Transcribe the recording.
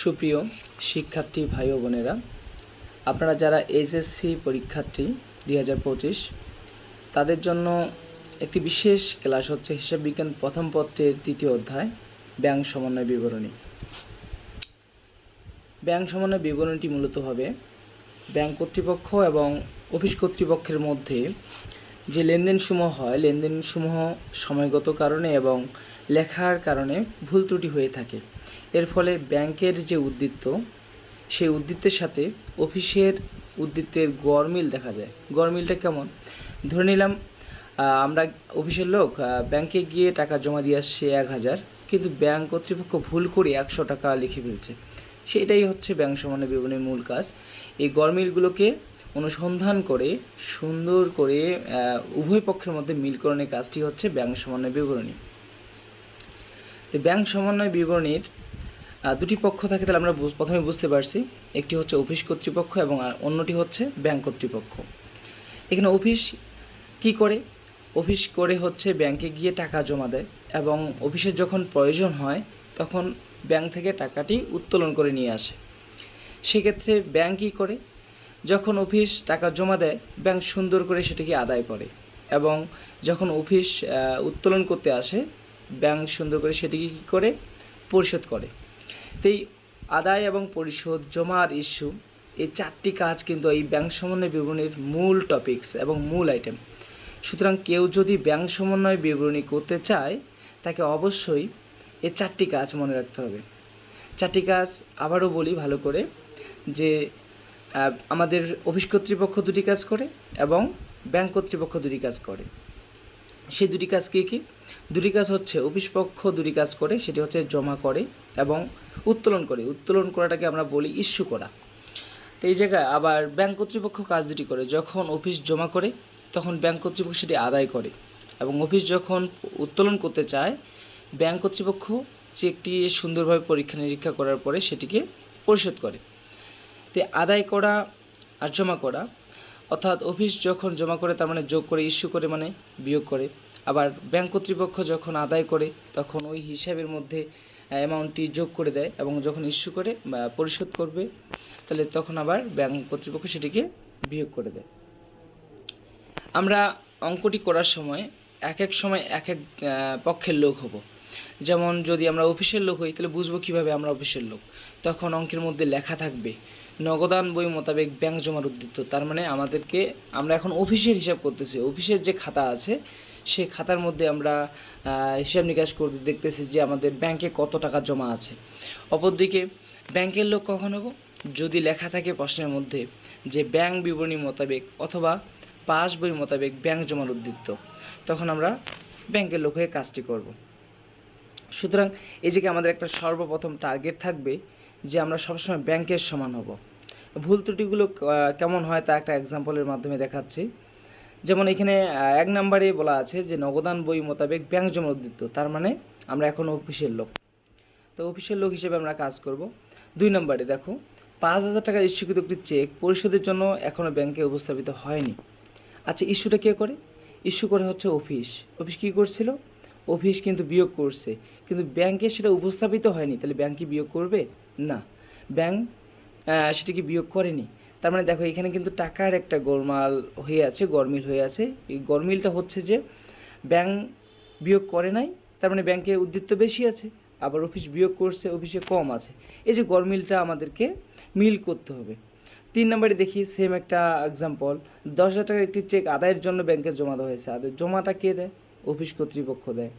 সুপ্রিয় শিক্ষার্থী ভাই ও বোনেরা, আপনারা যারা এইচএসসি পরীক্ষার্থী দুই হাজার পঁচিশ, তাদের জন্য একটি বিশেষ ক্লাস হচ্ছে হিসাব বিজ্ঞান প্রথম পত্রের তৃতীয় অধ্যায়, ব্যাংক সমন্বয় বিবরণী। ব্যাংক সমন্বয় বিবরণীটি মূলত হবে ব্যাংক কর্তৃপক্ষ এবং অফিস কর্তৃপক্ষের মধ্যে যে লেনদেনসমূহ হয়, লেনদেনসমূহ সময়গত কারণে এবং লেখার কারণে ভুল ত্রুটি হয়ে থাকে। এর ফলে ব্যাংকের যে উদ্বৃত্ত, সেই উদ্বৃত্তের সাথে অফিসের উদ্বৃত্তের গড়মিল দেখা যায়। গড়মিলটা কেমন? ধরে নিলাম আমরা অফিসের লোক ব্যাংকে গিয়ে টাকা জমা দিয়ে আসছে এক হাজার, কিন্তু ব্যাংক কর্তৃপক্ষ ভুল করে একশো টাকা লিখে ফেলছে। সেটাই হচ্ছে ব্যাংক সমন্বয় বিবরণীর মূল কাজ। এই গড়মিলগুলোকে অনুসন্ধান করে, সুন্দর করে উভয় পক্ষের মধ্যে মিলকরণের কাজটি হচ্ছে ব্যাংক সমন্বয় বিবরণী। তো ব্যাংক সমন্বয় বিবরণীর দুটি পক্ষ থাকে তাহলে আমরা প্রথমে বুঝতে পারছি। একটি হচ্ছে অফিস কর্তৃপক্ষ এবং অন্যটি হচ্ছে ব্যাংক কর্তৃপক্ষ। এখানে অফিস কি করে? অফিস করে হচ্ছে ব্যাংকে গিয়ে টাকা জমা দেয় এবং অফিসের যখন প্রয়োজন হয়, তখন ব্যাংক থেকে টাকাটি উত্তোলন করে নিয়ে আসে। সেক্ষেত্রে ব্যাংক কী করে? যখন অফিস টাকা জমা দেয়, ব্যাংক সুন্দর করে সেটিকে আদায় করে এবং যখন অফিস উত্তোলন করতে আসে, ব্যাংক সুন্দর করে সেটিকে কী করে? পরিশোধ করে। তো এই আদায় এবং পরিশোধ জমা আর ইস্যু এই চারটি কাজ কিন্তু এই ব্যাংক সমন্বয় বিবরণীর মূল টপিকস এবং মূল আইটেম। সুতরাং কেউ যদি ব্যাংক সমন্বয় বিবরণী করতে চায়, তাকে অবশ্যই এই চারটি কাজ মনে রাখতে হবে। চারটি কাজ আবারও বলি ভালো করে যে আমাদের অফিস কর্তৃপক্ষ দুটি কাজ করে এবং ব্যাংক কর্তৃপক্ষ দুটি কাজ করে। সেই দুটি কাজ কী কী? দুটি কাজ হচ্ছে অফিস পক্ষ দুটি কাজ করে, সেটি হচ্ছে জমা করে এবং উত্তোলন করে। উত্তোলন করাটাকে আমরা বলি ইস্যু করা। তো এই জায়গায় আবার ব্যাংক কর্তৃপক্ষ কাজ দুটি করে। যখন অফিস জমা করে, তখন ব্যাংক কর্তৃপক্ষ সেটি আদায় করে এবং অফিস যখন উত্তোলন করতে চায়, ব্যাংক কর্তৃপক্ষ চেকটি সুন্দরভাবে পরীক্ষা নিরীক্ষা করার পরে সেটিকে পরিশোধ করে। তো আদায় করা আর জমা করা অর্থাৎ অফিস যখন জমা করে, তার মানে যোগ করে ইস্যু করে মানে বিয়োগ করে। আবার ব্যাংক কর্তৃপক্ষ যখন আদায় করে, তখন ওই হিসাবের মধ্যে অ্যামাউন্টটি যোগ করে দেয় এবং যখন ইস্যু করে পরিশোধ করবে, তাহলে তখন আবার ব্যাংক কর্তৃপক্ষ সেটিকে বিয়োগ করে দেয়। আমরা অঙ্কটি করার সময় এক এক সময় এক এক পক্ষের লোক হব। যেমন যদি আমরা অফিসের লোক হই, তাহলে বুঝব কীভাবে আমরা অফিসের লোক? তখন অঙ্কের মধ্যে লেখা থাকবে নগদান বই মোতাবেক ব্যাংক জমার উদ্বৃত্ত তার মানে আমাদেরকে, আমরা এখন অফিসের হিসাব করতেছি। অফিসের যে খাতা আছে সেই খাতার মধ্যে আমরা হিসাব নিকাশ করতে দেখতেছি যে আমাদের ব্যাংকে কত টাকা জমা আছে। অপরদিকে, ব্যাংকের লোক কখন হব? যদি লেখা থাকে প্রশ্নের মধ্যে যে ব্যাংক বিবরণী মোতাবেক অথবা পাস বই মোতাবেক ব্যাংক জমার উদ্বৃত্ত তখন আমরা ব্যাংকের লোক হয়ে কাজটি করব। সুতরাং যে আমাদের একটা সর্বপ্রথম টার্গেট থাকবে যে আমরা সবসময় ব্যাংকের সমান হব। ভুল ত্রুটিগুলো কেমন হয় তা একটা এক্সাম্পলের মাধ্যমে দেখাচ্ছি। যেমন এখানে এক নম্বরে বলা আছে যে নগদান বই মোতাবেক ব্যাংক জমা উদ্বৃত্ত, তার মানে আমরা এখন অফিসের লোক। তো অফিসের লোক হিসেবে আমরা কাজ করব। দুই নম্বরে দেখো, পাঁচ হাজার টাকার ইস্যুকৃত একটি চেক পরিশোধের জন্য এখনও ব্যাংকে উপস্থাপিত হয়নি। আচ্ছা ইস্যুটা কে করে? ইস্যু করে হচ্ছে অফিস। অফিস কী করছিল? অফিস কিন্তু বিয়োগ করছে। কিন্তু ব্যাংকে সেটা উপস্থাপিত হয়নি, তাহলে ব্যাংক কি বিয়োগ করবে? না। ব্যাংক সেটাকে বিয়োগ করেনি? তার মানে দেখো, এখানে কিন্তু টাকার একটা গোলমাল হয়ে আছে, গরমিল হয়ে আছে। এই গরমিলটা হচ্ছে যে ব্যাংক বিয়োগ করে নাই, তার মানে ব্যাংকে উদ্বৃত্ত বেশি আছে, আবার অফিস বিয়োগ করছে, অফিসে কম আছে। এই যে গরমিলটা আমাদেরকে মিল করতে হবে। তিন নম্বরে দেখি সেম একটা এক্সাম্পল দশ হাজার টাকার একটি চেক আদায়ের জন্য ব্যাংকে জমা দেওয়া হয়েছে। আদায় জমাটা কে দেয়? অফিস কর্তৃপক্ষ দেয়।